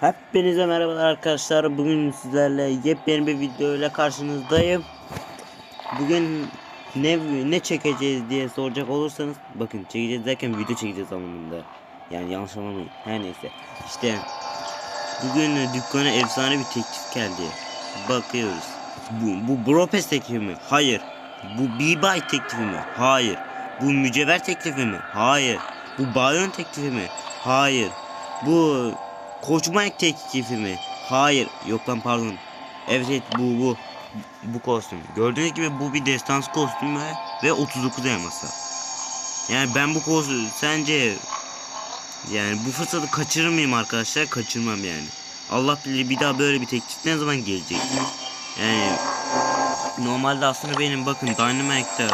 Hepinize merhabalar arkadaşlar. Bugün sizlerle yepyeni bir video ile karşınızdayım. Bugün ne ne çekeceğiz diye soracak olursanız bakın çekeceğiz derken video çekeceğiz anlamında. Yani yanlış anlamayın. Her neyse. İşte bugün dükkana efsane bir teklif geldi. Bakıyoruz. Bu bu Bropes teklifi mi? Hayır. Bu B-Buy teklifi mi? Hayır. Bu mücevher teklifi mi? Hayır. Bu Bayon teklifi mi? Hayır. Bu Koçmayk teklifi mi? Hayır. Yok lan pardon. Evet evet bu bu. Bu kostüm. Gördüğünüz gibi bu bir destans kostümü ve 39 elması. Yani ben bu kostüm sence yani bu fırsatı kaçırır mıyım arkadaşlar? Kaçırmam yani. Allah bilir bir daha böyle bir teklif ne zaman gelecek? Yani normalde aslında benim bakın Dynamite'da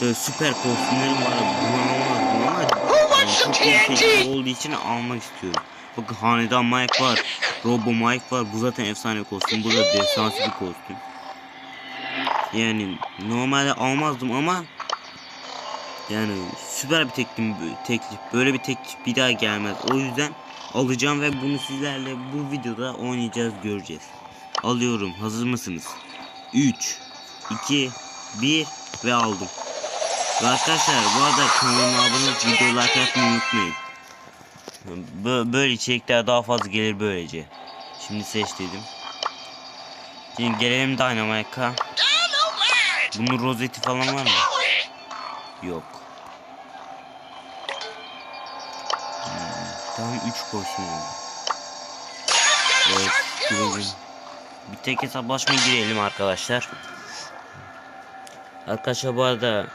da süper kostümlerim var. Yani çok iyi olduğu için almak istiyorum. Bakın Hanedan Mike var. Robo Mike var. Bu zaten efsane kostüm. Bu da destansı bir kostüm. Yani normalde almazdım ama yani süper bir teklif, teklif. Böyle bir teklif bir daha gelmez. O yüzden alacağım ve bunu sizlerle bu videoda oynayacağız göreceğiz. Alıyorum. Hazır mısınız? 3 2 1 ve aldım. Arkadaşlar bu arada kanalıma abone olup videoyu like atmayı unutmayın. Bö- Böyle içerikler daha fazla gelir böylece. Şimdi seç dedim. Şimdi gelelim Dynamite'a. Bunun rozeti falan var mı? Yok. Hmm, Tamam 3 koşun oldu. Evet girelim. Bir tek hesaplaşma girelim arkadaşlar. Arkadaşlar bu arada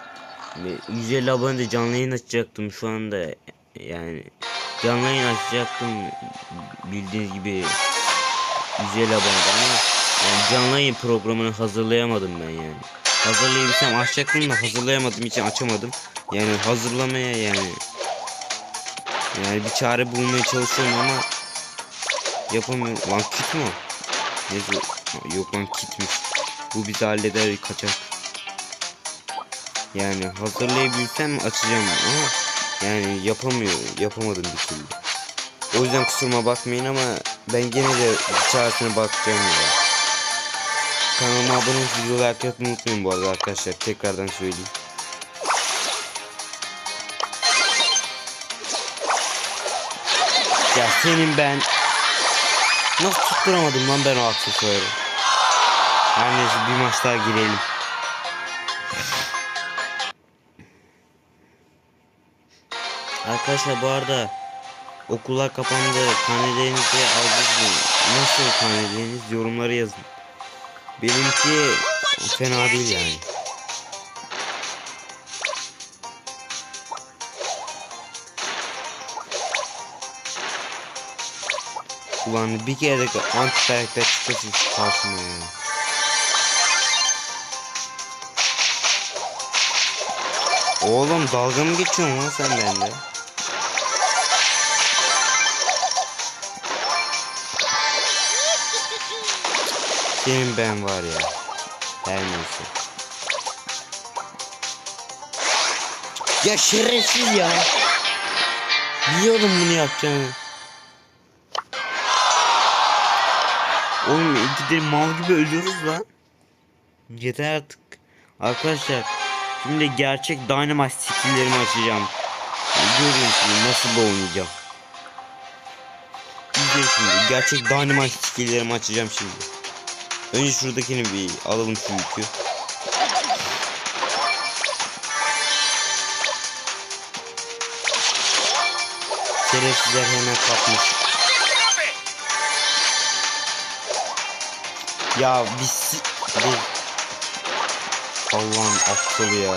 150 abone de canlı yayın açacaktım şu anda. Yani canlı yayın açacaktım. Bildiğiniz gibi 150 abone ama yani canlı yayın programını hazırlayamadım ben yani. Hazırlayabilsem açacaktım da hazırlayamadım için açamadım. Yani hazırlamaya yani yani bir çare bulmaya çalışıyorum ama yapamıyorum. Lan kit mi? Neyse yok lan kitmiş. Bu bizi halleder kaçar yani hazırlayabilsem açacağım ama yani yapamıyor, yapamadım bir türlü. O yüzden kusuruma bakmayın ama ben gene de çaresine bakacağım ya. Kanalıma abone olup videoları atmayı unutmayın bu arada arkadaşlar. Tekrardan söyleyeyim. Ya senin ben nasıl tutturamadım lan ben o aksesuarı. Her neyse bir maç daha girelim. Arkadaşlar bu arada okullar kapandı. Karnelerinizi aldınız mı? Nasıl karneleriniz? Yorumlara yazın. Benimki fena değil yani. Ulan bir kere de anti karakter çıkmasın karşıma yani. Oğlum dalga mı geçiyorsun lan sen benimle? Senin ben var ya. Her neyse. Ya şerefsiz ya. Biliyordum bunu yapacağını. Oğlum gidelim mal gibi ölüyoruz lan. Yeter artık. Arkadaşlar şimdi gerçek Dynamite skill'lerimi açacağım. Görün şimdi nasıl oynayacağım. İzleyin şimdi gerçek Dynamite skill'lerimi açacağım şimdi. Önce şuradakini bir alalım şu yükü. Şerefsizler hemen kapmış. Ya biz bir Allah'ın aptalı ya.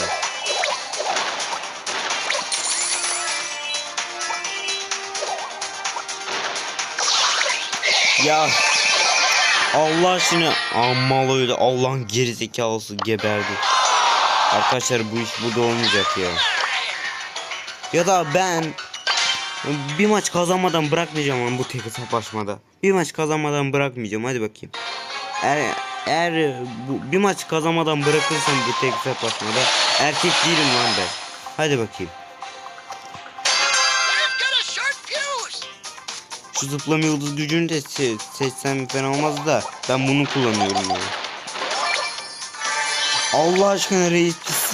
Ya Allah aşkına amma öyle Allah'ın gerizekalısı geberdi. Arkadaşlar bu iş burada olmayacak ya. Ya da ben bir maç kazanmadan bırakmayacağım lan bu tek hesaplaşmada. Bir maç kazanmadan bırakmayacağım hadi bakayım. Eğer, eğer bu, bir maç kazanmadan bırakırsam bu tek hesaplaşmada erkek değilim lan ben. Hadi bakayım. Şu zıplama yıldız gücünü de se seçsem fena olmaz da ben bunu kullanıyorum ya. Allah aşkına reis pis.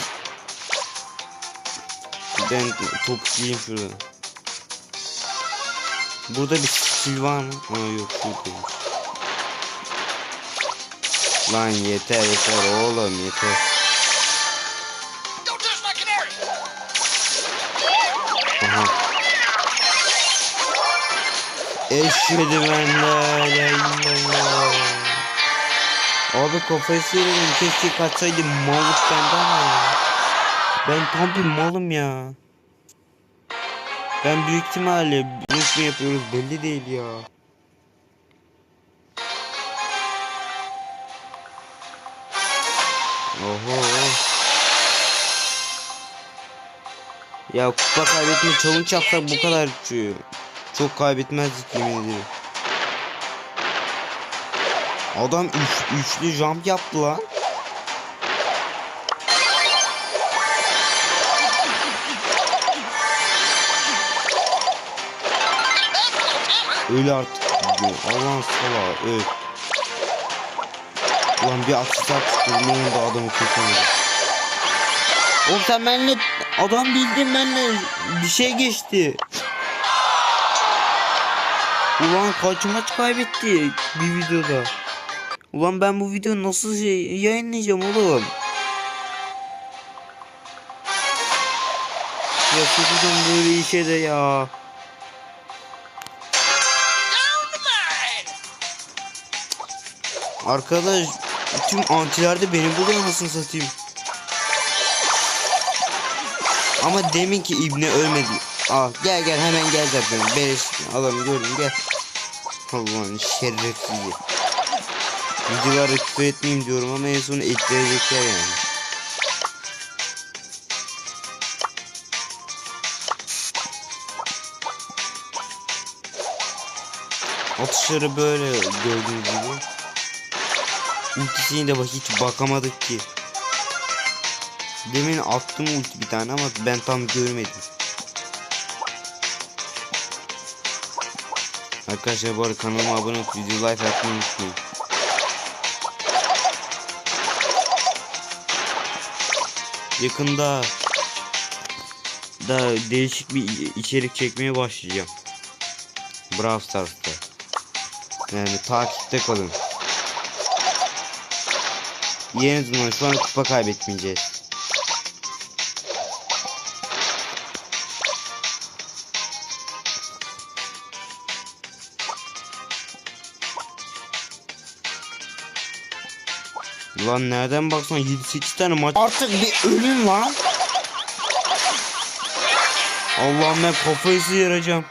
Ben toplayayım şurada. Burada bir skill var mı? Aa yok şurada. Lan yeter yeter oğlum yeter. Eşhedü ben la illallah. Abi kafayı sıyırdım keşke kaçsaydım mallık bende ya. Ben tam bir malım ya. Ben büyük ihtimalle mu yapıyoruz belli değil ya. Oho. Ya kupa kaybetme challenge yapsak bu kadar ç- çok kaybetmezdik yemin ederim. Adam üç, üçlü jump yaptı lan. Öyle artık. Allah'ın salağı öl. Ulan bir aksesuar tutturdum onu da adamı kesemedim. Oğlum sen benimle adam bildin benimle bir şey geçti. Ulan kaç maç kaybetti bir videoda. Ulan ben bu videoyu nasıl şey yayınlayacağım oğlum? Ya sokacağım böyle işe de ya. Arkadaş tüm antilerde beni buluyor anasını satayım. Ama demin ki İbni ölmedi. Aa gel gel hemen gel zaten. Beleş adamı gördüm gel. Allah'ın şerefsizi. Videolarda küfür etmeyeyim diyorum ama en son ettirecekler yani. Atışları böyle gördüğünüz gibi. Ultisine de bak hiç bakamadık ki. Demin attım ulti bir tane ama ben tam görmedim. Arkadaşlar bu arada kanalıma abone olup video like atmayı unutmayın. Yakında da değişik bir içerik çekmeye başlayacağım. Brawl Stars'ta. Yani takipte kalın. Yeni zaman şu an kupa kaybetmeyeceğiz. Lan nereden baksan 7-8 tane maç Artık bir ölün lan Allah'ım ben kafayı sıyıracağım.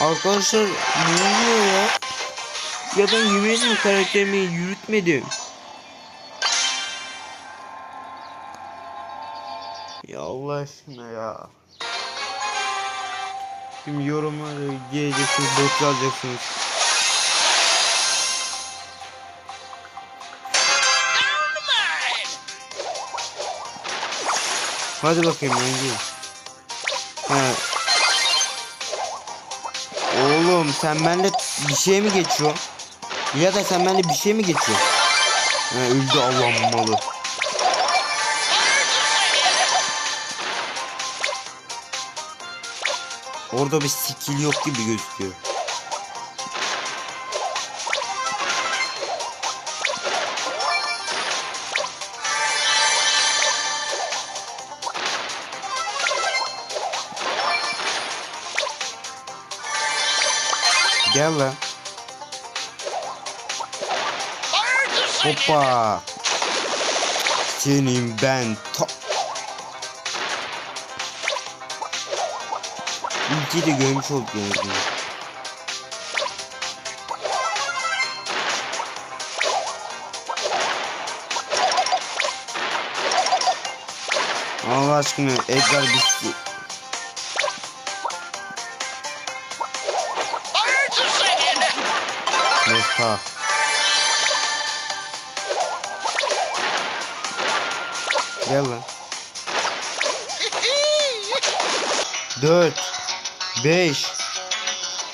Arkadaşlar ne oluyor ya? Ya ben yemin karakterimi yürütmedim. Ya Allah aşkına ya. Şimdi yorumlara geleceksiniz bot yazacaksınız Hadi bakayım önce. Ha. Oğlum sen benimle bir şey mi geçiyorsun? Ya da sen benimle bir şey mi geçiyorsun? Ha, öldü Allah'ın malı. Orada bir skill yok gibi gözüküyor. Gel lan. Hoppa. Senin ben ta... Ülkeyi de görmüş olduk yani. Allah aşkına Edgar bir Nesta. Gel lan. 4 5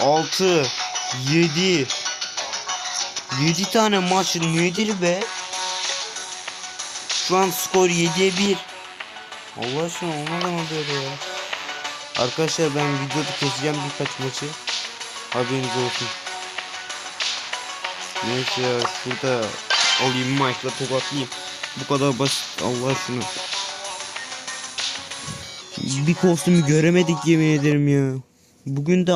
6 7 7 tane maç nedir be? Şu an skor 7'ye 1. Allah aşkına olmadan mı böyle ya? Arkadaşlar ben videoda keseceğim birkaç maçı. Haberiniz olsun. Neyse ya şurada alayım Mike'la tokatlayayım. Bu kadar basit Allah aşkına. Bir kostümü göremedik yemin ederim ya. Bugün de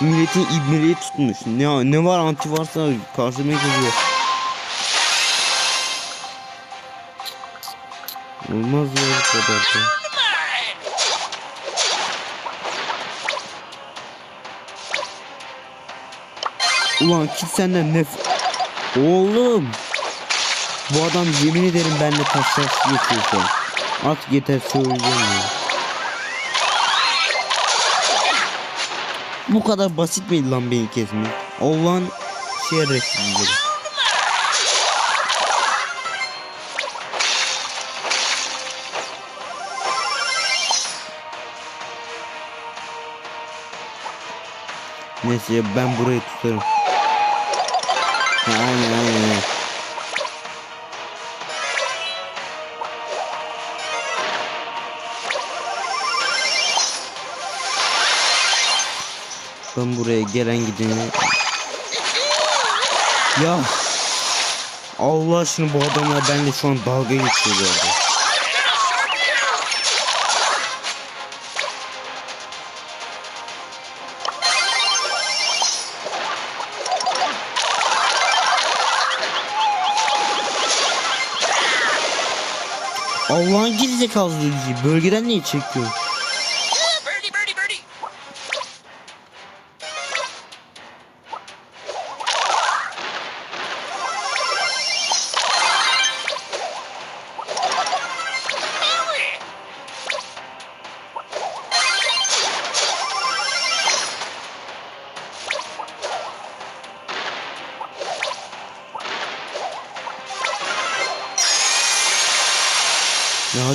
milletin ibneliği tutmuş. Ne ne var anti varsa karşıma geliyor. Olmaz ya bu kadar da. Ulan git senden nef... Oğlum. Bu adam yemin ederim benimle taşlar an. Artık yeter söyleyeceğim. Bu kadar basit miydi lan beni kesmek? Allah'ın şerefsizleri. Neyse ben burayı tutarım. Aynen aynen. Ben buraya gelen gideni Ya Allah aşkına bu adamlar benimle şu an dalga geçiyor. Allah'ın gerizekalı bölgeden niye çekiyor?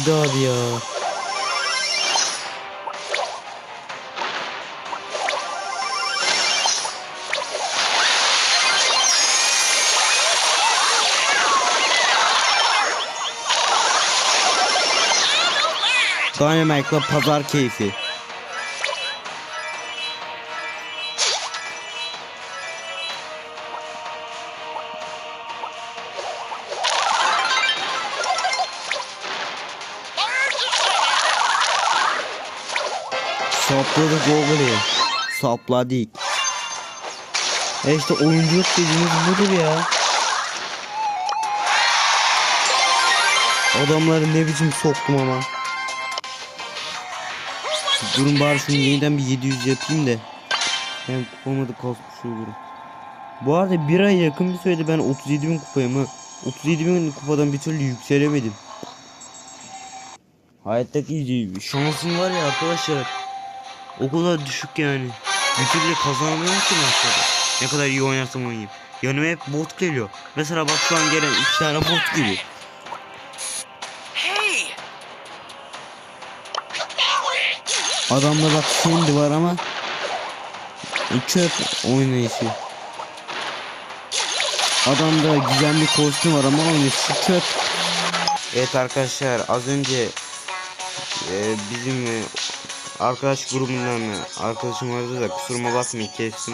Hadi abi ya. Dynamite'la pazar keyfi. Sapladık Google'ı. Sapladık. E işte oyunculuk dediğimiz budur ya. Adamları ne biçim soktum ama. Durun bari şunu yeniden bir 700 yapayım da. Hem kupamı da kasmış olurum. Bu arada bir ay yakın bir sürede ben 37 bin kupayım ha. 37 bin kupadan bir türlü yükselemedim. Hayattaki şansım var ya arkadaşlar. O kadar düşük yani. Bir türlü kazanamıyorum ki maçları. Ne kadar iyi oynarsam oynayayım. Yanıma hep bot geliyor. Mesela bak şu an gelen iki tane bot geliyor. Adamda bak şimdi var ama çöp oynayışı. Adamda güzel bir kostüm var ama oynayışı çöp. Evet arkadaşlar az önce e, bizim e, arkadaş grubundan e, arkadaşım vardı da kusuruma bakmayın kestim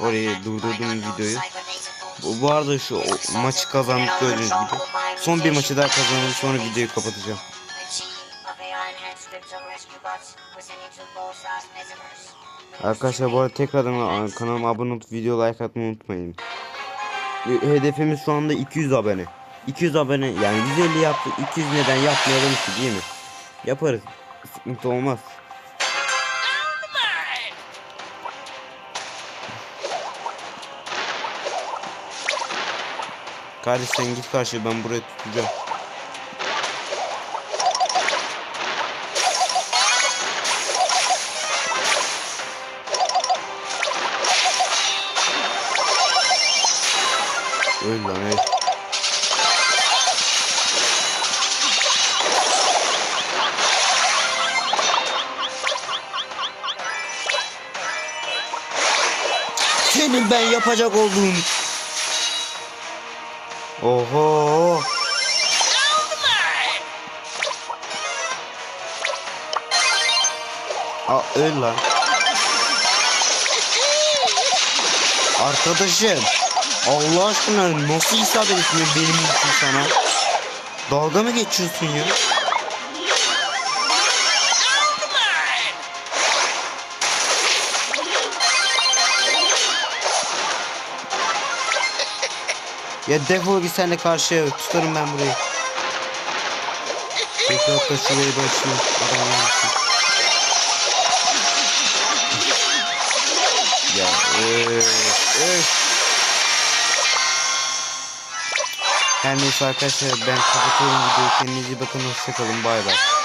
orayı durdurdum videoyu. Bu, bu arada şu o, maçı kazandık gördüğünüz gibi. Son bir maçı daha kazanalım sonra videoyu kapatacağım. Arkadaşlar bu arada tekrardan kanalıma abone olup video like atmayı unutmayın. E, Hedefimiz şu anda 200 abone. 200 abone yani 150 yaptık 200 neden yapmayalım ki değil mi? Yaparız. Sıkıntı olmaz. Kardeş sen git karşı ben buraya tutacağım. Öl lan öl. senin ben yapacak olduğum. Oho. Aa öl lan. Arkadaşım. Allah aşkına nasıl isabet etmiyor benim için sana? Dalga mı geçiyorsun ya? Ya defol git sen de karşıya tutarım ben burayı. Bir dakika şurayı başlayayım. Adam. Ya öf. Her neyse arkadaşlar ben kapatıyorum videoyu. Kendinize iyi bakın. Hoşçakalın. Bay bay.